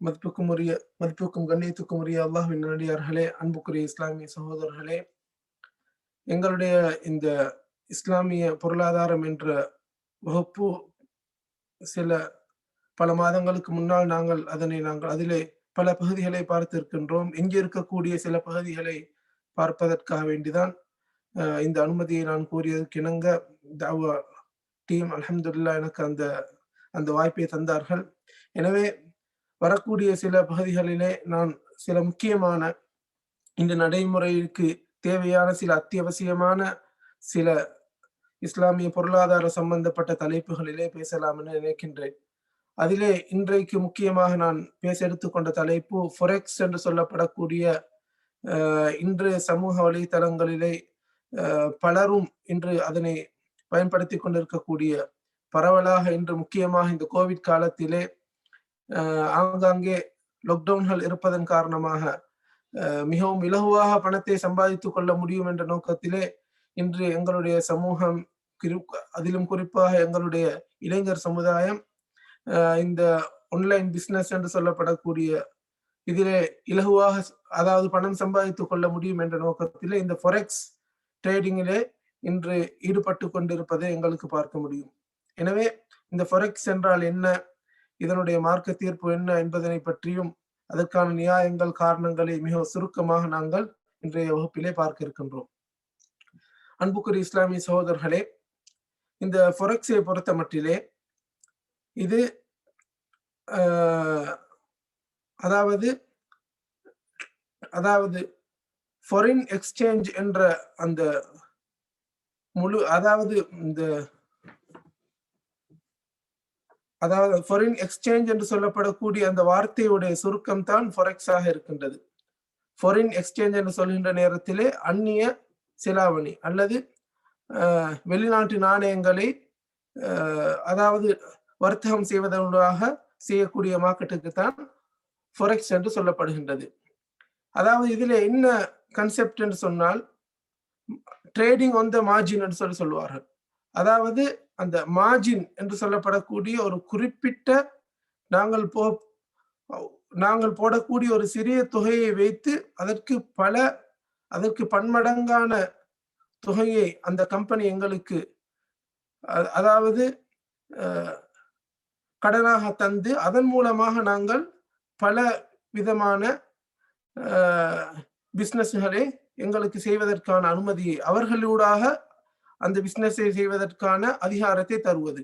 மதிப்புக்கும் உரிய மதிப்புக்கும் கண்ணியத்துக்கும் உரிய அல்லாஹின் நடிகார்களே அன்புக்குரிய இஸ்லாமிய சகோதரர்களே. எங்களுடைய இந்த இஸ்லாமிய பொருளாதாரம் என்ற வகுப்பு சில பல மாதங்களுக்கு முன்னால் நாங்கள் அதனை நாங்கள் அதிலே பல பகுதிகளை பார்த்திருக்கின்றோம். எங்கே இருக்கக்கூடிய சில பகுதிகளை பார்ப்பதற்காக வேண்டிதான் இந்த அனுமதியை நான் கூறியதற்கு இணங்க டீம் அலமதுல்லா எனக்கு அந்த அந்த வாய்ப்பை தந்தார்கள். எனவே வரக்கூடிய சில பகுதிகளிலே நான் சில முக்கியமான இந்த நடைமுறைக்கு தேவையான சில அத்தியாவசியமான சில இஸ்லாமிய பொருளாதார சம்பந்தப்பட்ட தலைப்புகளிலே பேசலாம் என நினைக்கின்றேன். அதிலே இன்றைக்கு முக்கியமாக நான் பேச எடுத்துக்கொண்ட தலைப்பு ஃபொரெக்ஸ் என்று சொல்லப்படக்கூடிய இன்று சமூக வலைத்தளங்களிலே பலரும் இன்று அதனை பயன்படுத்தி கொண்டிருக்கக்கூடிய பரவலாக இன்று முக்கியமாக இந்த கோவிட் காலத்திலே ஆங்காங்கே லாக்டவுன்கள் இருப்பதன் காரணமாக மிகவும் இலகுவாக பணத்தை சம்பாதித்துக் கொள்ள முடியும் என்ற நோக்கத்திலே இன்று எங்களுடைய சமூகம் அதிலும் குறிப்பாக எங்களுடைய இளைஞர் சமுதாயம் இந்த ஆன்லைன் பிசினஸ் என்று சொல்லப்படக்கூடிய இதிலே இலகுவாக அதாவது பணம் சம்பாதித்துக் கொள்ள முடியும் என்ற நோக்கத்திலே இந்த ஃபொரெக்ஸ் ட்ரேடிங்கிலே இன்று ஈடுபட்டு கொண்டிருப்பதை எங்களுக்கு பார்க்க முடியும். எனவே இந்த ஃபொரெக்ஸ் என்றால் என்ன? இதனுடைய மார்க்க தீர்ப்பு என்ன என்பதனை பற்றியும் அதற்கான நியாயங்கள் காரணங்களை மிக சுருக்கமாக நாங்கள் இன்றைய வகுப்பிலே பார்க்க இருக்கின்றோம். அன்புக்குரிய இஸ்லாமிய சகோதரர்களே இந்த ஃபொரெக்ஸை பொறுத்த மட்டிலே இது ஆஹ், அதாவது அதாவது ஃபாரின் எக்ஸ்சேஞ்ச் என்ற அந்த முழு அதாவது இந்த அதாவது ஃபாரின் எக்ஸ்சேஞ்ச் என்று சொல்லப்படக்கூடிய அந்த வார்த்தையுடைய சுருக்கம் தான் ஃபொரெக்ஸாக இருக்கின்றது. ஃபாரின் எக்ஸ்சேஞ்ச் என்று சொல்கின்ற நேரத்திலே அந்நிய சிலாவணி அல்லது வெளிநாட்டு நாணயங்களை அதாவது வர்த்தகம் செய்வதாக செய்யக்கூடிய மார்க்கெட்டுக்கு தான் ஃபொரெக்ஸ் என்று சொல்லப்படுகின்றது. அதாவது இதுல என்ன கன்செப்ட் என்று சொன்னால் ட்ரேடிங் ஒன் த மார்ஜின் என்று சொல்லி சொல்லுவார்கள். அதாவது அந்த மார்ஜின் என்று சொல்லப்படக்கூடிய ஒரு குறிப்பிட்ட நாங்கள் போ நாங்கள் போடக்கூடிய ஒரு சிறிய தொகையை வைத்து அதற்கு பல அதற்கு பன்மடங்கான தொகையை அந்த கம்பெனி எங்களுக்கு அதாவது கடனாக தந்து அதன் மூலமாக நாங்கள் பல விதமான பிஸ்னஸ்களை எங்களுக்கு செய்வதற்கான அனுமதியை அவர்களூடாக அந்த பிசினஸை செய்வதற்கான அதிகாரத்தை தருவது.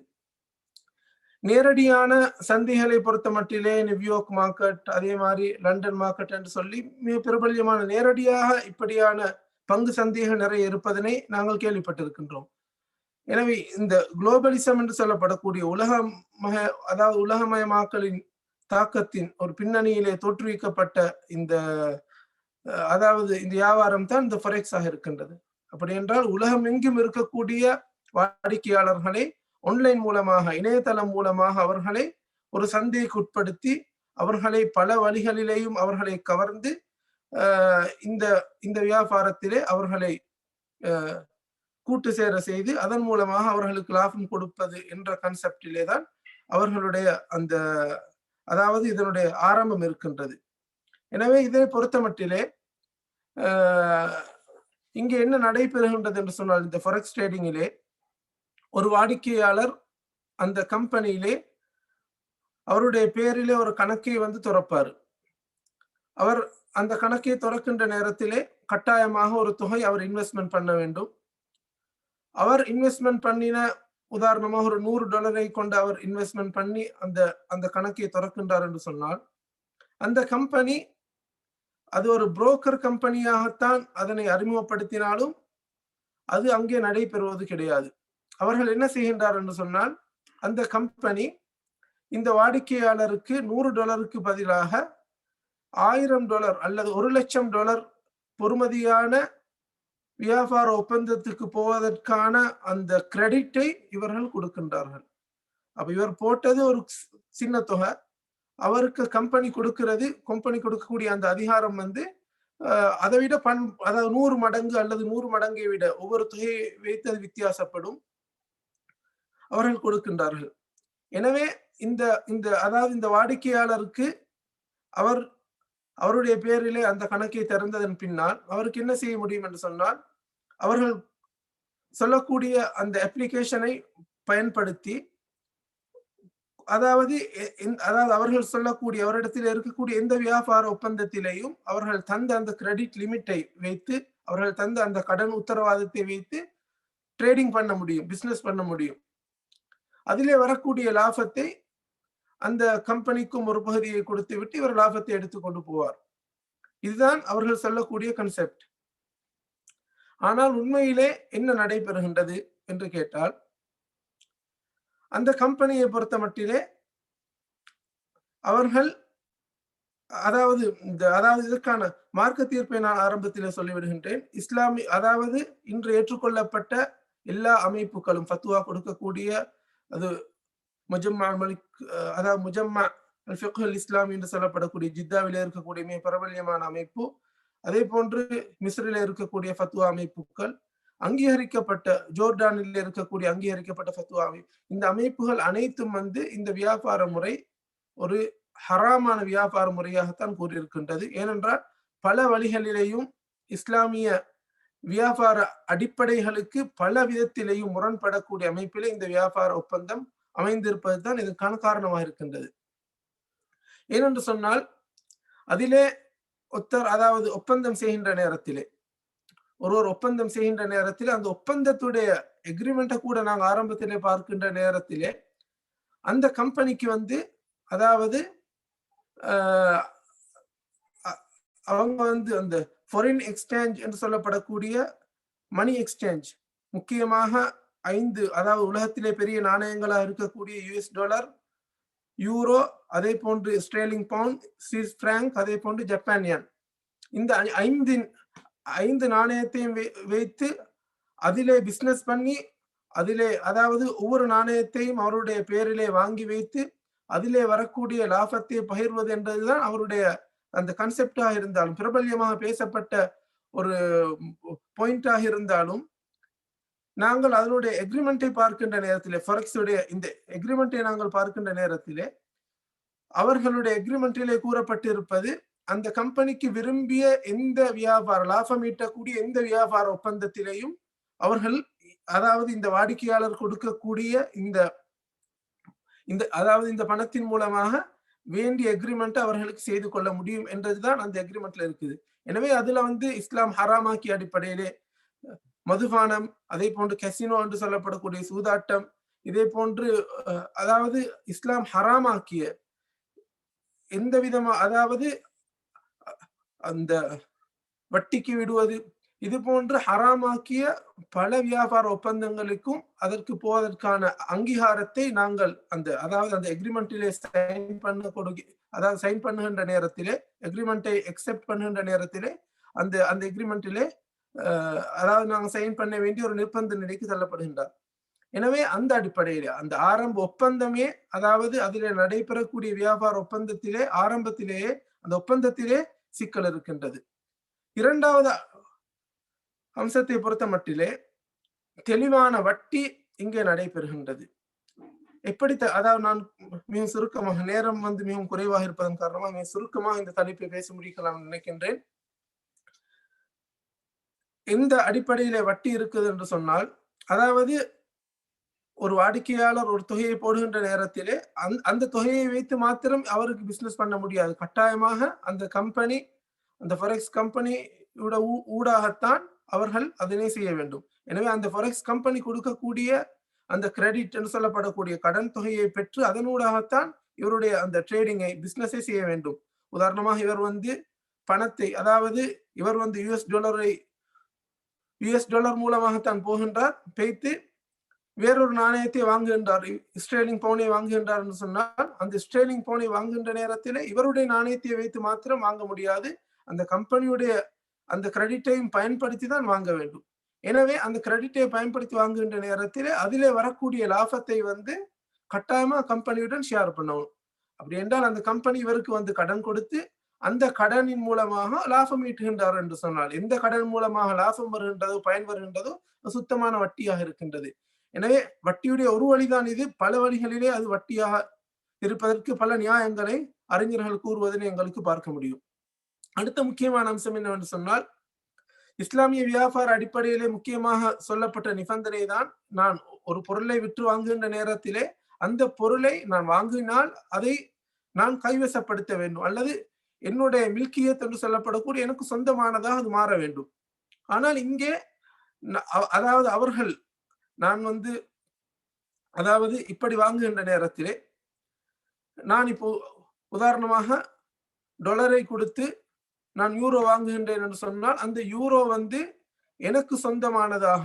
நேரடியான சந்தைகளை பொறுத்த மட்டிலே நியூயார்க் மார்க்கெட் அதே மாதிரி லண்டன் மார்க்கெட் என்று சொல்லி மிக பிரபல்யமான நேரடியாக இப்படியான பங்கு சந்தைகள் நிறைய இருப்பதனை நாங்கள் கேள்விப்பட்டிருக்கின்றோம். எனவே இந்த குளோபலிசம் என்று சொல்லப்படக்கூடிய உலகமய அதாவது உலகமயமாக்கலின் தாக்கத்தின் ஒரு பின்னணியிலே தோற்றுவிக்கப்பட்ட இந்த அதாவது இந்த வியாபாரம் தான் இந்த ஃபொரெக்ஸாக இருக்கின்றது. அப்படி என்றால் உலகம் எங்கும் இருக்கக்கூடிய வாடிக்கையாளர்களை ஆன்லைன் மூலமாக இணையதளம் மூலமாக அவர்களை ஒரு சந்தைக்கு உட்படுத்தி அவர்களை பல வழிகளிலேயும் அவர்களை கவர்ந்து ஆஹ், இந்த இந்த வியாபாரத்திலே அவர்களை கூட்டு சேர செய்து அதன் மூலமாக அவர்களுக்கு லாபம் கொடுப்பது என்ற கன்செப்டிலே தான் அவர்களுடைய அந்த அதாவது இதனுடைய ஆரம்பம் இருக்கின்றது. எனவே இதை பொறுத்த மட்டிலே ஆஹ், இங்கே என்ன நடைபெறுகின்றது என்று சொன்னால் இந்த ஃபொரெக்ஸ் ட்ரேடிங்கிலே ஒரு வாடிக்கையாளர் அந்த கம்பெனியிலே அவருடைய பேரிலே ஒரு கணக்கை வந்து துறப்பார். அவர் அந்த கணக்கை துறக்கின்ற நேரத்திலே கட்டாயமாக ஒரு தொகை அவர் இன்வெஸ்ட்மெண்ட் பண்ண வேண்டும். அவர் இன்வெஸ்ட்மெண்ட் பண்ணின உதாரணமாக ஒரு நூறு டாலரை கொண்டு அவர் இன்வெஸ்ட்மெண்ட் பண்ணி அந்த அந்த கணக்கை திறக்கின்றார் என்று சொன்னால் அந்த கம்பெனி அது ஒரு புரோக்கர் கம்பெனியாகத்தான் அதனை அறிமுகப்படுத்தினாலும் அது அங்கே நடைபெறுவது கிடையாது. அவர்கள் என்ன செய்கின்றார் என்று சொன்னால் அந்த கம்பெனி இந்த வாடிக்கையாளருக்கு நூறு டாலருக்கு பதிலாக ஆயிரம் டாலர் அல்லது ஒரு லட்சம் டாலர் பொறுமதியான வியாபார ஒப்பந்தத்துக்கு போவதற்கான அந்த கிரெடிட்டை இவர்கள் கொடுக்கின்றார்கள். அப்ப இவர் போட்டது ஒரு சின்ன தொகை. அவருக்கு கம்பெனி கொடுக்கிறது கம்பெனி கொடுக்கக்கூடிய அந்த அதிகாரம் வந்து அதை விட பன் அதாவது நூறு மடங்கு அல்லது நூறு மடங்கை விட ஒவ்வொரு தொகையை வைத்து அது வித்தியாசப்படும். அவர்கள் கொடுக்கின்றார்கள். எனவே இந்த இந்த அதாவது இந்த வாடிக்கையாளருக்கு அவர் அவருடைய பேரிலே அந்த கணக்கை திறந்ததன் பின்னால் அவருக்கு என்ன செய்ய முடியும் என்று சொன்னால் அவர்கள் சொல்லக்கூடிய அந்த அப்ளிகேஷனை பயன்படுத்தி அதாவது எ- அதாவது அவர்கள் சொல்லக்கூடிய அவரிடத்தில் இருக்கக்கூடிய எந்த வியாபார ஒப்பந்தத்திலேயும் அவர்கள் தந்த அந்த கிரெடிட் லிமிட்டை வைத்து அவர்கள் தந்த அந்த கடன் உத்தரவாதத்தை வைத்து ட்ரேடிங் பண்ண முடியும் பிசினஸ் பண்ண முடியும். அதிலே வரக்கூடிய லாபத்தை அந்த கம்பெனிக்கும் ஒரு பகுதியை கொடுத்து விட்டு இவர் லாபத்தை எடுத்து கொண்டு போவார். இதுதான் அவர்கள் சொல்லக்கூடிய கன்செப்ட் ஆனால் உண்மையிலே என்ன நடைபெறுகின்றது என்று கேட்டால் அந்த கம்பெனியை பொறுத்த மட்டிலே அவர்கள் அதாவது இந்த அதாவது இதற்கான மார்க்க தீர்ப்பை நான் ஆரம்பத்தில் சொல்லிவிடுகின்றேன். இஸ்லாமி அதாவது இன்று ஏற்றுக்கொள்ளப்பட்ட எல்லா அமைப்புகளும் ஃபத்துவா கொடுக்கக்கூடிய அது முஜம்மா மலிக் அதாவது முஜம்மா அல் இஸ்லாம் என்று சொல்லப்படக்கூடிய ஜித்தாவில் இருக்கக்கூடிய மிக பிரபல்யமான அமைப்பு. அதே போன்று மிஸ்ரில் இருக்கக்கூடிய ஃபத்துவா அமைப்புகள். அங்கீகரிக்கப்பட்ட ஜோர்டானில் இருக்கக்கூடிய அங்கீகரிக்கப்பட்ட ஃபத்துவா இந்த அமைப்புகள் அனைத்தும் வந்து இந்த வியாபார முறை ஒரு ஹராமான வியாபார முறையாகத்தான் கூறியிருக்கின்றது. ஏனென்றால் பல வழிகளிலேயும் இஸ்லாமிய வியாபார அடிப்படைகளுக்கு பல விதத்திலேயும் முரண்படக்கூடிய அமைப்பிலே இந்த வியாபார ஒப்பந்தம் அமைந்திருப்பது தான் இதுக்கான காரணமாக இருக்கின்றது. ஏனென்று சொன்னால் அதிலே ஒத்தர் அதாவது ஒப்பந்தம் செய்கின்ற நேரத்திலே ஒருவர் ஒப்பந்தம் செய்கின்ற நேரத்தில் அந்த ஒப்பந்தத்துடைய எக்ரிமெண்ட்டை கூட நாங்கள் ஆரம்பத்திலே பார்க்கின்ற நேரத்திலே அந்த கம்பெனிக்கு வந்து அதாவது அவங்க வந்து அந்த ஃபாரின் எக்ஸ்சேஞ்ச் என்று சொல்லப்படக்கூடிய மணி எக்ஸ்சேஞ்ச் முக்கியமாக ஐந்து அதாவது உலகத்திலே பெரிய நாணயங்களாக இருக்கக்கூடிய யூஎஸ் டாலர் யூரோ அதே போன்று ஸ்ட்ரேலிங் பவுண்ட் ஸ்விஸ் பிராங்க் அதே போன்று ஜப்பான் yen. இந்த ஐந்தின் ஐந்து நாணயத்தையும் வை- வைத்து அதிலே பிசினஸ் பண்ணி அதிலே அதாவது ஒவ்வொரு நாணயத்தையும் அவருடைய பேரிலே வாங்கி வைத்து அதிலே வரக்கூடிய லாபத்தை பகிர்வது என்றதுதான் அவருடைய அந்த கன்செப்டாக இருந்தாலும் பிரபல்யமாக பேசப்பட்ட ஒரு பாயிண்டாக இருந்தாலும் நாங்கள் அதனுடைய எக்ரிமெண்ட்டை பார்க்கின்ற நேரத்திலே forex இந்த எக்ரிமெண்ட்டை நாங்கள் பார்க்கின்ற நேரத்திலே அவர்களுடைய எக்ரிமெண்டிலே கூறப்பட்டிருப்பது அந்த கம்பெனிக்கு விரும்பிய எந்த வியாபார லாபம் ஈட்டக்கூடிய எந்த வியாபார ஒப்பந்தத்திலையும் அவர்கள் அதாவது இந்த வாடிக்கையாளர் கொடுக்கக்கூடிய இந்த இந்த அதாவது இந்த பணத்தின் மூலமாக வேண்டிய அக்ரிமெண்ட் அவர்களுக்கு செய்து கொள்ள முடியும் என்றதுதான் அந்த அக்ரிமெண்ட்ல இருக்குது. எனவே அதுல வந்து இஸ்லாம் ஹராமாக்கி அடிப்படையிலே மதுபானம் அதே போன்று கசினோ என்று சொல்லப்படக்கூடிய சூதாட்டம் இதே போன்று அஹ், அதாவது இஸ்லாம் ஹராமாக்கிய எந்த விதமா அதாவது அந்த வட்டிக்கு விடுவது. இது போன்று ஹராமாக்கிய பல வியாபார ஒப்பந்தங்களுக்கும் அதற்கு போவதற்கான அங்கீகாரத்தை நாங்கள் அந்த அதாவது அந்த எக்ரிமெண்ட்டிலே சைன் பண்ண கொடுக்க அதாவது சைன் பண்ணுகின்ற நேரத்திலே எக்ரிமெண்ட்டை எக்ஸெப்ட் பண்ணுகின்ற நேரத்திலே அந்த அந்த எக்ரிமெண்ட்டிலே அதாவது நாங்கள் சைன் பண்ண வேண்டிய ஒரு நிர்பந்த நிலைக்கு தள்ளப்படுகின்றார். எனவே அந்த அடிப்படையில் அந்த ஆரம்ப ஒப்பந்தமே அதாவது அதிலே நடைபெறக்கூடிய வியாபார ஒப்பந்தத்திலே ஆரம்பத்திலேயே அந்த ஒப்பந்தத்திலே சிக்கல் இருக்கின்றது. இரண்டாவது அம்சத்தை பொறுத்த மட்டிலே தெளிவான வட்டி இங்கே நடைபெறுகின்றது. எப்படி அதாவது நான் மிகவும் சுருக்கமாக நேரம் வந்து மிகவும் குறைவாக இருப்பதன் காரணமாக மிக சுருக்கமாக இந்த தலைப்பை பேச முடிக்கலாம் நினைக்கின்றேன். எந்த அடிப்படையிலே வட்டி இருக்குது என்று சொன்னால் அதாவது ஒரு வாடிக்கையாளர் ஒரு தொகையை போடுகின்ற நேரத்திலே அந்த அந்த தொகையை வைத்து மாத்திரம் அவருக்கு பிசினஸ் பண்ண முடியாது. கட்டாயமாக அந்த கம்பெனி அந்த ஃபொரெக்ஸ் கம்பெனி ஊடாகத்தான் அவர்கள் அதனை செய்ய வேண்டும். எனவே அந்த ஃபொரெக்ஸ் கம்பெனி கொடுக்கக்கூடிய அந்த கிரெடிட் என்று சொல்லப்படக்கூடிய கடன் தொகையை பெற்று அதனூடாகத்தான் இவருடைய அந்த ட்ரேடிங்கை பிசினஸை செய்ய வேண்டும். உதாரணமாக இவர் வந்து பணத்தை அதாவது இவர் வந்து யுஎஸ் டாலரை யுஎஸ் டாலர் மூலமாகத்தான் போகின்றார் பேய்த்து வேறொரு நாணயத்தை வாங்குகின்றார். ஸ்ட்ரேலிங் பவுனை வாங்குகின்றார் என்று சொன்னால் அந்த ஸ்ட்ரேலிங் பவுனை வாங்குகின்ற நேரத்தில் இவருடைய நாணயத்தை வைத்து மாத்திரம் வாங்க முடியாது. அந்த கம்பெனியுடைய அந்த கிரெடிட்டையும் பயன்படுத்தி தான் வாங்க வேண்டும். எனவே அந்த கிரெடிட்டை பயன்படுத்தி வாங்குகின்ற நேரத்தில் அதிலே வரக்கூடிய லாபத்தை வந்து கட்டாயமா கம்பெனியுடன் ஷேர் பண்ணணும். அப்படி என்றால் அந்த கம்பெனி இவருக்கு வந்து கடன் கொடுத்து அந்த கடனின் மூலமாக லாபம் ஈட்டுகின்றார் என்று சொன்னால் எந்த கடன் மூலமாக லாபம் வருகின்றதோ பயன் வருகின்றதோ சுத்தமான வட்டியாக இருக்கின்றது. எனவே வட்டியுடைய ஒரு வழிதான் இது. பல வழிகளிலே அது வட்டியாக இருப்பதற்கு பல நியாயங்களை அறிஞர்கள் கூறுவதனை எங்களுக்கு பார்க்க முடியும். அடுத்த முக்கியமான அம்சம் என்னவென்று சொன்னால் இஸ்லாமிய வியாபார அடிப்படையிலே முக்கியமாக சொல்லப்பட்ட நிபந்தனை தான் நான் ஒரு பொருளை விற்று வாங்குகின்ற நேரத்திலே அந்த பொருளை நான் வாங்கினால் அதை நான் கைவசப்படுத்த வேண்டும். அல்லது என்னுடைய மில்கியத் என்று சொல்லப்படக்கூடிய எனக்கு சொந்தமானதாக அது மாற வேண்டும். ஆனால் இங்கே அதாவது அவர்கள் நான் வந்து அதாவது இப்படி வாங்குகின்ற நேரத்திலே நான் இப்போ உதாரணமாக டொலரை கொடுத்து நான் யூரோ வாங்குகின்றேன் என்று சொன்னால் அந்த யூரோ வந்து எனக்கு சொந்தமானதாக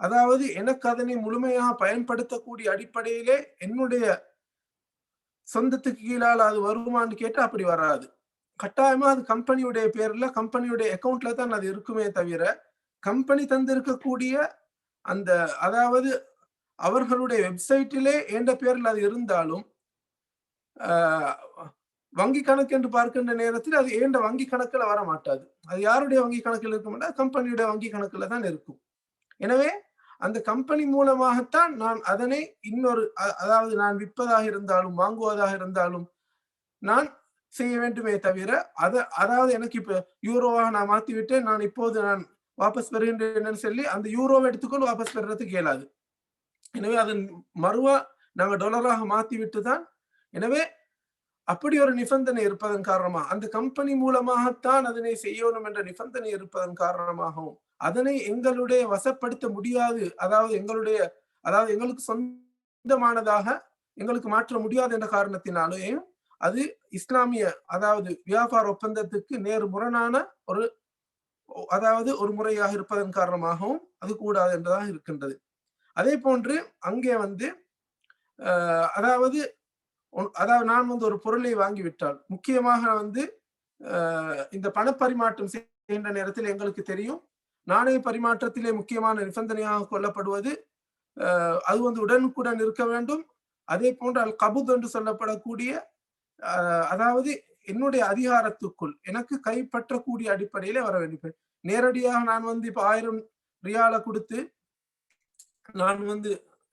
அதாவது எனக்கு அதனை முழுமையாக பயன்படுத்தக்கூடிய அடிப்படையிலே என்னுடைய சொந்தத்துக்கு கீழால் அது வருமானு கேட்டால் அப்படி வராது. கட்டாயமா அது கம்பெனியுடைய பேர்ல கம்பெனியுடைய அக்கௌண்ட்ல தான் அது இருக்குமே தவிர கம்பெனி தந்திருக்கக்கூடிய அந்த அதாவது அவர்களுடைய வெப்சைட்டிலே என்ற பேரில் அது இருந்தாலும் வங்கி கணக்கு என்று பார்க்கின்ற நேரத்தில் அது ஏண்ட வங்கி கணக்கில் வர மாட்டாது அது யாருடைய வங்கி கணக்கில் இருக்க மாட்டா கம்பெனியுடைய வங்கி கணக்கில் தான் இருக்கும். எனவே அந்த கம்பெனி மூலமாகத்தான் நான் அதனை இன்னொரு அதாவது நான் விற்பதாக இருந்தாலும் வாங்குவதாக இருந்தாலும் நான் செய்ய வேண்டுமே தவிர அத அதாவது எனக்கு இப்ப யூரோவாக நான் மாத்தி நான் இப்போது நான் வாபஸ் என்னன்னு சொல்லி அந்த யூரோவை எடுத்துக்கொண்டு வாபஸ் பெறுறதுக்கு இயலாது. எனவே அதன் மறுவா நாங்க டாலராக மாத்தி விட்டு தான் எனவே அப்படி ஒரு நிபந்தனை இருப்பதன் காரணமாக அந்த கம்பெனி மூலமாகத்தான் அதனை செய்யணும் என்ற நிபந்தனை இருப்பதன் காரணமாகவும் அதனை எங்களுடைய வசப்படுத்த முடியாது அதாவது எங்களுடைய அதாவது எங்களுக்கு சொந்தமானதாக எங்களுக்கு மாற்ற முடியாது என்ற காரணத்தினாலே அது இஸ்லாமிய அதாவது வியாபார ஒப்பந்தத்துக்கு நேர் முரணான ஒரு அதாவது ஒரு முறையாக இருப்பதன் காரணமாகவும் அது கூடாது என்றதாக இருக்கின்றது. அதே போன்று அங்கே வந்து அதாவது அதாவது நான் வந்து ஒரு பொருளை வாங்கிவிட்டால் முக்கியமாக வந்து இந்த பணப்பரிமாற்றம் செய்கின்ற நேரத்தில் எங்களுக்கு தெரியும் நாணய பரிமாற்றத்திலே முக்கியமான நிபந்தனையாக கொல்லப்படுவது அது வந்து உடனுக்குடன் இருக்க வேண்டும். அதே போன்று அல் கபுத் என்று சொல்லப்படக்கூடிய அதாவது என்னுடைய அதிகாரத்துக்குள் எனக்கு கைப்பற்றக்கூடிய அடிப்படையில வர வேண்டும் நேரடியாக நான் வந்து இப்ப ஆயிரம் ரியால கொடுத்து நான் வந்து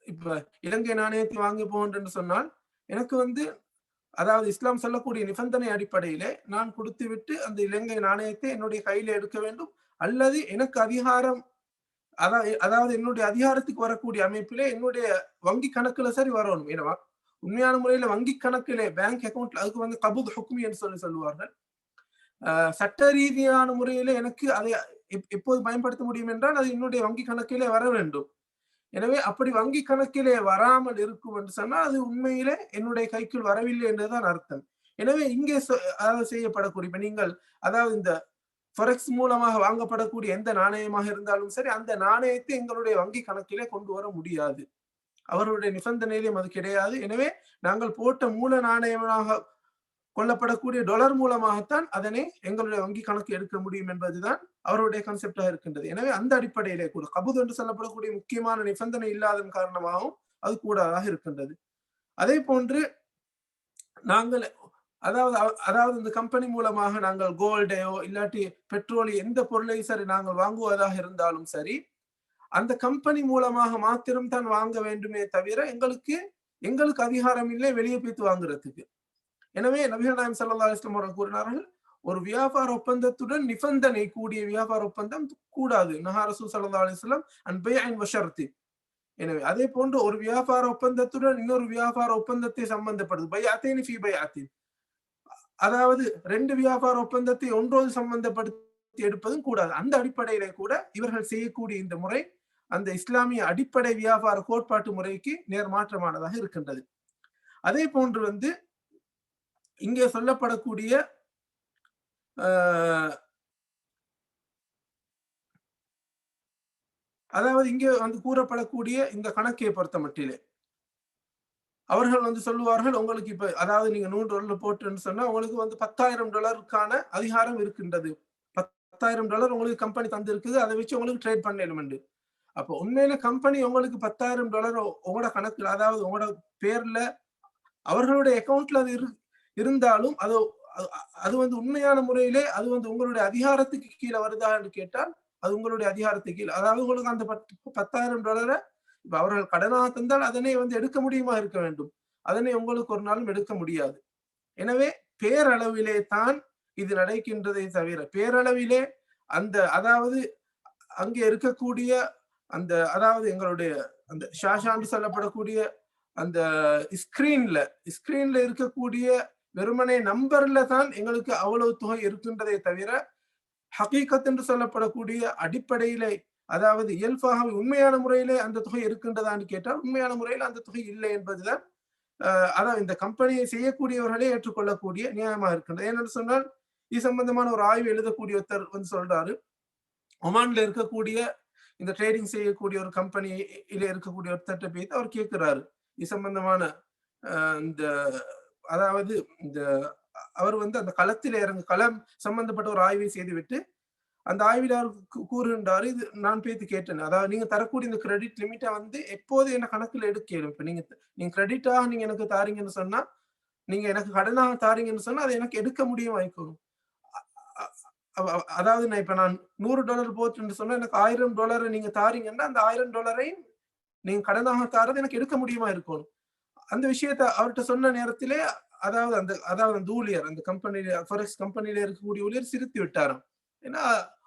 இப்ப இலங்கை நாணயத்தை வாங்கி போகின்றேன்னு சொன்னால் எனக்கு வந்து அதாவது இஸ்லாம் சொல்லக்கூடிய நிபந்தனை அடிப்படையிலே நான் கொடுத்து விட்டு அந்த இலங்கை நாணயத்தை என்னுடைய கையில எடுக்க வேண்டும். அல்லது எனக்கு அதிகாரம் அதாவது அதாவது என்னுடைய அதிகாரத்துக்கு வரக்கூடிய அமைப்பிலே என்னுடைய வங்கி கணக்குல சரி வரணும். ஏன்னா உண்மையான முறையில வங்கி கணக்கிலே பேங்க் அக்கௌண்ட்ல அதுக்கு வந்து கபூத் ஹுக்மி என்று சொல்லி சொல்லுவார்கள். சட்ட ரீதியான முறையில எனக்கு அதை எப்போது பயன்படுத்த முடியும் என்றால் அது என்னுடைய வங்கி கணக்கிலே வர வேண்டும். எனவே அப்படி வங்கி கணக்கிலே வராமல் இருக்கும் என்று சொன்னால் அது உண்மையிலே என்னுடைய கைக்குள் வரவில்லை என்றுதான் அர்த்தம். எனவே இங்கே அதாவது செய்யப்படக்கூடிய நீங்கள் அதாவது இந்த ஃபொரெக்ஸ் மூலமாக வாங்கப்படக்கூடிய எந்த நாணயமாக இருந்தாலும் சரி அந்த நாணயத்தை எங்களுடைய வங்கி கணக்கிலே கொண்டு வர முடியாது. அவருடைய நிபந்தனையிலும் அது கிடையாது. எனவே நாங்கள் போட்ட மூல நாணயமாக கொல்லப்படக்கூடிய டொலர் மூலமாகத்தான் அதனை எங்களுடைய வங்கி கணக்கு எடுக்க முடியும் என்பதுதான் அவருடைய கான்செப்டாக இருக்கின்றது. எனவே அந்த அடிப்படையிலே கூட கபுது என்று சொல்லப்படக்கூடிய முக்கியமான நிபந்தனை இல்லாதன் காரணமாகவும் அது கூடாதாக இருக்கின்றது. அதே போன்று நாங்கள் அதாவது அதாவது இந்த கம்பெனி மூலமாக நாங்கள் கோல்டையோ இல்லாட்டி பெட்ரோல் எந்த பொருளையும் சரி நாங்கள் வாங்குவதாக இருந்தாலும் சரி அந்த கம்பெனி மூலமாக மாத்திரம் தான் வாங்க வேண்டுமே தவிர எங்களுக்கு எங்களுக்கு அதிகாரம் இல்லை வெளியே போய்த்து வாங்குறதுக்கு. எனவே நபிகள் நாயம் சல்லா இஸ்லாம் அவர்கள் கூறினார்கள் ஒரு வியாபார ஒப்பந்தத்துடன் நிபந்தனை கூடிய வியாபார ஒப்பந்தம் கூடாது. நகாரசு சல்லா அலிஸ்லாம் அண்ட் பை அண்ட் வஷர்த்தி எனவே அதே போன்று ஒரு வியாபார ஒப்பந்தத்துடன் இன்னொரு வியாபார ஒப்பந்தத்தை சம்பந்தப்படுது. பை அத்தேனி ஃபி பை அத்தீன் அதாவது ரெண்டு வியாபார ஒப்பந்தத்தை ஒன்றோடு சம்பந்தப்படுத்தி எடுப்பதும் கூடாது. அந்த அடிப்படையில கூட இவர்கள் செய்யக்கூடிய இந்த முறை அந்த இஸ்லாமிய அடிப்படை வியாபார கோட்பாட்டு முறைக்கு நேர்மாற்றமானதாக இருக்கின்றது. அதே போன்று வந்து இங்கே சொல்லப்படக்கூடிய அதாவது இங்கே வந்து கூறப்படக்கூடிய இந்த கணக்கை பொறுத்த மட்டிலே. அவர்கள் வந்து சொல்லுவார்கள் உங்களுக்கு இப்ப அதாவது நீங்க நூறு டாலர் போட்டுன்னு சொன்னா உங்களுக்கு வந்து பத்தாயிரம் டாலருக்கான அதிகாரம் இருக்கின்றது. பத்தாயிரம் டாலர் உங்களுக்கு கம்பெனி தந்திருக்குது அதை வச்சு உங்களுக்கு ட்ரேட் பண்ணணும் அப்போ உண்மையில கம்பெனி உங்களுக்கு பத்தாயிரம் டாலர் உங்களோட கணக்குல அதாவது உங்களோட பேர்ல அவர்களுடைய அக்கௌண்ட்ல அது இருந்தாலும் அது அது வந்து உண்மையான முறையிலே அது வந்து உங்களுடைய அதிகாரத்துக்கு கீழே வருதா என்று கேட்டால் அது உங்களுடைய அதிகாரத்துக்கு கீழே அதாவது உங்களுக்கு அந்த பத்தாயிரம் டாலரை இப்ப அவர்கள் கடனாக தந்தால் அதனை வந்து எடுக்க முடியுமா இருக்க வேண்டும்? அதனை உங்களுக்கு ஒரு நாளும் எடுக்க முடியாது. எனவே பேரளவிலே தான் இது நடக்கின்றதை தவிர பேரளவிலே அந்த அதாவது அங்கே இருக்கக்கூடிய அந்த அதாவது எங்களுடைய அந்த ஷாஷாண்டு சொல்லப்படக்கூடிய அந்த ஸ்கிரீன்ல ஸ்கிரீன்ல இருக்கக்கூடிய வெறுமனை நம்பர்ல தான் எங்களுக்கு அவ்வளவு தொகை இருக்கின்றதை தவிர ஹகீகத் என்று சொல்லப்படக்கூடிய அடிப்படையிலே அதாவது இயல்பாக உண்மையான முறையிலே அந்த தொகை இருக்கின்றதான்னு கேட்டால் உண்மையான முறையில் அந்த தொகை இல்லை என்பதுதான் அதான் இந்த கம்பெனியை செய்யக்கூடியவர்களே ஏற்றுக்கொள்ளக்கூடிய நியாயமாக இருக்கின்றது. ஏனென்று சொன்னால் இது சம்பந்தமான ஒரு ஆய்வு எழுதக்கூடிய ஒருத்தர் வந்து சொல்றாரு ஒமான்ல இருக்கக்கூடிய இந்த ட்ரேடிங் செய்யக்கூடிய ஒரு கம்பெனியில இருக்கக்கூடிய ஒருத்தர்கிட்ட போய் அவர் கேட்கிறாரு. இது சம்பந்தமான இந்த அதாவது இந்த அவர் வந்து அந்த களத்தில் இறங்கு களம் சம்பந்தப்பட்ட ஒரு ஆய்வை செய்துவிட்டு அந்த ஆய்வில் அவர் கூறுகின்றார் இது நான் பேத்து கேட்டேன். அதாவது நீங்க தரக்கூடிய இந்த கிரெடிட் லிமிட்டை வந்து எப்போது என்ன கணக்குல எடுக்கணும் இப்ப நீங்க நீங்க கிரெடிட்டாக நீங்க எனக்கு தாரீங்கன்னு சொன்னா நீங்க எனக்கு கடனாக தாரீங்கன்னு சொன்னா அதை எனக்கு எடுக்க முடியும் வாய்க்கணும் அதாவது நான் இப்ப நான் நூறு டாலர் போச்சுன்னு சொன்னா எனக்கு ஆயிரம் டாலரை நீங்க தாரீங்கன்னா அந்த ஆயிரம் டாலரையும் நீங்க கடனாக தாரது எனக்கு எடுக்க முடியுமா இருக்கணும் அந்த விஷயத்த அவர்கிட்ட சொன்ன நேரத்திலே அதாவது அந்த அதாவது அந்த ஊழியர் அந்த கம்பெனியில ஃபாரெக்ஸ் கம்பெனியில இருக்கக்கூடிய ஊழியர் சிரித்து விட்டாராம். ஏன்னா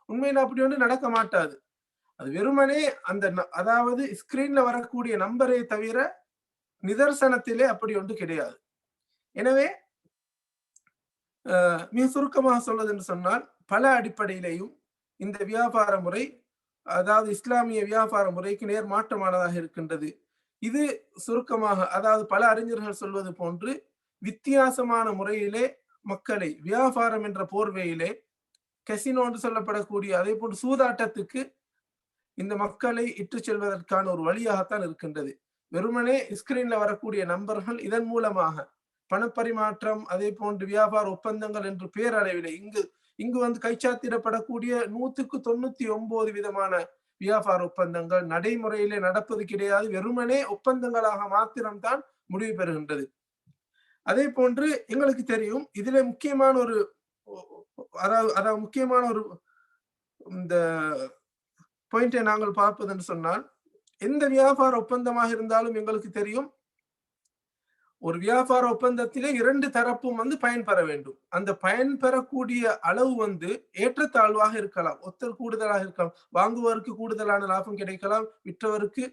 உண்மையில அப்படி ஒன்று நடக்க மாட்டாது. அது வெறுமனே அந்த அதாவது ஸ்கிரீன்ல வரக்கூடிய நம்பரை தவிர நிதர்சனத்திலே அப்படி ஒன்று கிடையாது. எனவே மிக சுருக்கமாக சொல்வது என்று சொன்னால் பல அடிப்படையிலேயும் இந்த வியாபார முறை அதாவது இஸ்லாமிய வியாபார முறைக்கு நேர் மாற்றமானதாக இருக்கின்றது. இது சுருக்கமாக அதாவது பல அறிஞர்கள் சொல்வது போன்று வித்தியாசமான முறையிலே மக்களை வியாபாரம் என்ற போர்வையிலே கெசினோ என்று சொல்லப்படக்கூடிய அதே போன்று சூதாட்டத்துக்கு இந்த மக்களை இட்டு செல்வதற்கான ஒரு வழியாகத்தான் இருக்கின்றது. வெறுமனே ஸ்கிரீன்ல வரக்கூடிய நம்பர்கள் இதன் மூலமாக பணப்பரிமாற்றம் அதே போன்று வியாபார ஒப்பந்தங்கள் என்று பேரளவில் இங்கு இங்கு வந்து கைச்சாத்திடப்படக்கூடிய நூத்துக்கு தொண்ணூத்தி ஒன்பது விதமான வியாபார ஒப்பந்தங்கள் நடைமுறையிலே நடப்பது கிடையாது. வெறுமனே ஒப்பந்தங்களாக மாத்திரம்தான் முடிவு பெறுகின்றது. அதே போன்று எங்களுக்கு தெரியும் இதுல முக்கியமான ஒரு அதாவது அதாவது முக்கியமான ஒரு இந்த பாயிண்டை நாங்கள் பார்ப்பதுன்னு சொன்னால் எந்த வியாபார ஒப்பந்தமாக இருந்தாலும் எங்களுக்கு தெரியும் ஒரு வியாபார ஒப்பந்தத்திலே இரண்டு தரப்பும் வந்து பயன்பெற வேண்டும். அந்த பயன் பெறக்கூடிய அளவு வந்து ஏற்றத்தாழ்வாக இருக்கலாம். ஒத்தர் கூடுதலாக இருக்கலாம். வாங்குவதற்கு கூடுதலான லாபம் கிடைக்கலாம். விற்றவருக்கு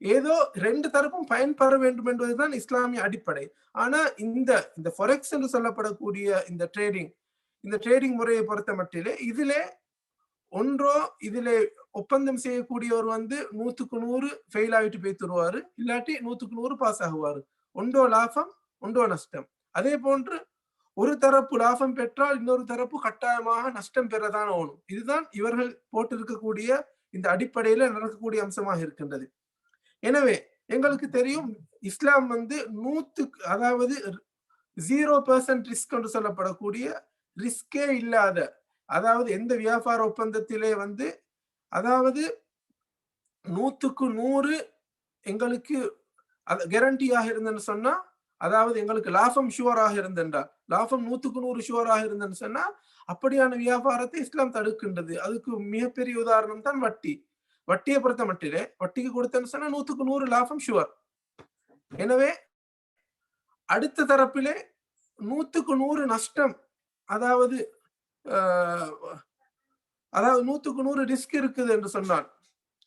ஏதோ ரெண்டு தரப்பும் பயன்பெற வேண்டும் என்பதுதான் இஸ்லாமிய அடிப்படை. ஆனா இந்த இந்த ஃபொரெக்ஸ் என்று சொல்லப்படக்கூடிய இந்த ட்ரேடிங் இந்த ட்ரேடிங் முறையை பொறுத்த மட்டிலே இதிலே ஒன்றோ இதிலே ஒப்பந்தம் செய்யக்கூடியவர் வந்து நூத்துக்கு நூறு ஃபெயில் ஆகிட்டு போய் தருவாரு இல்லாட்டி நூத்துக்கு நூறு பாஸ் ஆகுவாரு. ஒன்றோ லாபம் ஒன்றோ நஷ்டம். அதே போன்று ஒரு தரப்பு லாபம் பெற்றால் இன்னொரு தரப்பு கட்டாயமாக நஷ்டம் பெறதான் ஓணும். இதுதான் இவர்கள் போட்டிருக்கக்கூடிய இந்த அடிப்படையில நடக்கக்கூடிய அம்சமாக இருக்கின்றது. எனவே எங்களுக்கு தெரியும் இஸ்லாம் வந்து நூத்துக்கு அதாவது ஜீரோ பெர்சன்ட் ரிஸ்க் என்று சொல்லப்படக்கூடிய ரிஸ்கே இல்லாத அதாவது எந்த வியாபார ஒப்பந்தத்திலே வந்து அதாவது நூத்துக்கு நூறு எங்களுக்கு கேரண்டியாக இருந்தேன்னு சொன்னா அதாவது எங்களுக்கு லாபம் ஷுவராக இருந்தென்றால் லாபம் நூத்துக்கு நூறு ஷுவராக இருந்தேன்னு சொன்னா அப்படியான வியாபாரத்தை இஸ்லாம் தடுக்கின்றது. அதுக்கு மிகப்பெரிய உதாரணம் தான் வட்டி. வட்டியை பொறுத்த மட்டிலே வட்டிக்கு கொடுத்தேன்னு சொன்னா நூத்துக்கு நூறு லாபம் ஷுவர் எனவே அடுத்த தரப்பிலே நூத்துக்கு நூறு நஷ்டம் அதாவது அதாவது நூத்துக்கு நூறு ரிஸ்க் இருக்குது என்று சொன்னான்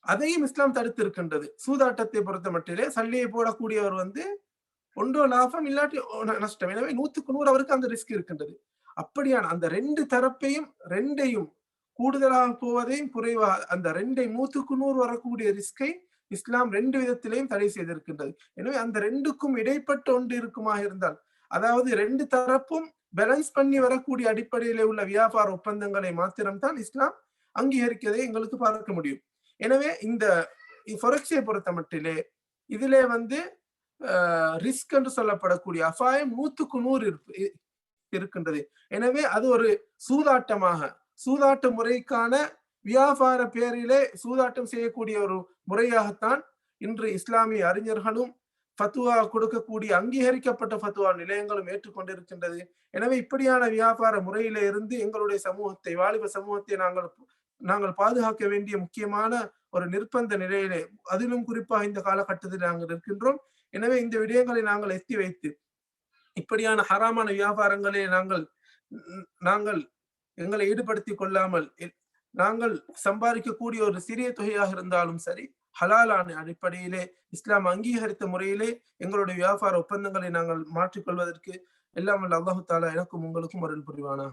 அதையும் இஸ்லாம் தடுத்து இருக்கின்றது. சூதாட்டத்தை பொறுத்த மட்டிலே சல்லியை போடக்கூடியவர் வந்து ஒன்றோ லாபம் இல்லாட்டி நஷ்டம். எனவே நூத்துக்கு நூறு அவருக்கு அந்த ரிஸ்க் இருக்கின்றது. அப்படியான அந்த ரெண்டு தரப்பையும் ரெண்டையும் கூடுதலாக போவதையும் குறைவாக அந்த ரெண்டை நூத்துக்கு நூறு வரக்கூடிய ரிஸ்கை இஸ்லாம் ரெண்டு விதத்திலையும் தடை செய்திருக்கின்றது. எனவே அந்த ரெண்டுக்கும் இடைப்பட்ட ஒன்று இருக்குமாக இருந்தால் அதாவது ரெண்டு தரப்பும் பேலன்ஸ் பண்ணி வரக்கூடிய அடிப்படையிலே உள்ள வியாபார ஒப்பந்தங்களை மாத்திரம்தான் இஸ்லாம் அங்கீகரிக்கதை எங்களுக்கு பார்க்க முடியும். எனவே இந்த ஃபொரெக்ஸை பொறுத்த மட்டிலே இதிலே வந்து ரிஸ்க் என்று சொல்லப்படக்கூடிய அபாயம் நூத்துக்கு நூறு இருக்கின்றது. எனவே அது ஒரு சூதாட்டமாக சூதாட்ட முறைக்கான வியாபார பேரிலே சூதாட்டம் செய்யக்கூடிய ஒரு முறையாகத்தான் இன்று இஸ்லாமிய அறிஞர்களும் ஃபத்துவா கொடுக்கக்கூடிய அங்கீகரிக்கப்பட்ட ஃபத்துவா நிலையங்களும் ஏற்றுக்கொண்டிருக்கின்றது. எனவே இப்படியான வியாபார முறையில இருந்து எங்களுடைய சமூகத்தை வாலிப சமூகத்தை நாங்கள் நாங்கள் பாதுகாக்க வேண்டிய முக்கியமான ஒரு நிர்பந்த நிலையிலே அதிலும் குறிப்பாக இந்த காலகட்டத்தில் நாங்கள் இருக்கின்றோம் எனவே இந்த விடயங்களை நாங்கள் எத்தி வைத்து இப்படியான ஹராமான வியாபாரங்களை நாங்கள் நாங்கள் எங்களை ஈடுபடுத்திக் கொள்ளாமல் நாங்கள் சம்பாதிக்கக்கூடிய ஒரு சிறிய தொகையாக இருந்தாலும் சரி ஹலாலான அடிப்படையிலே இஸ்லாம் அங்கீகரித்த முறையிலே எங்களுடைய வியாபார ஒப்பந்தங்களை நாங்கள் மாற்றிக்கொள்வதற்கு எல்லாம் அல்லாஹு தாலா எனக்கும் உங்களுக்கும் அருள் புரிவானா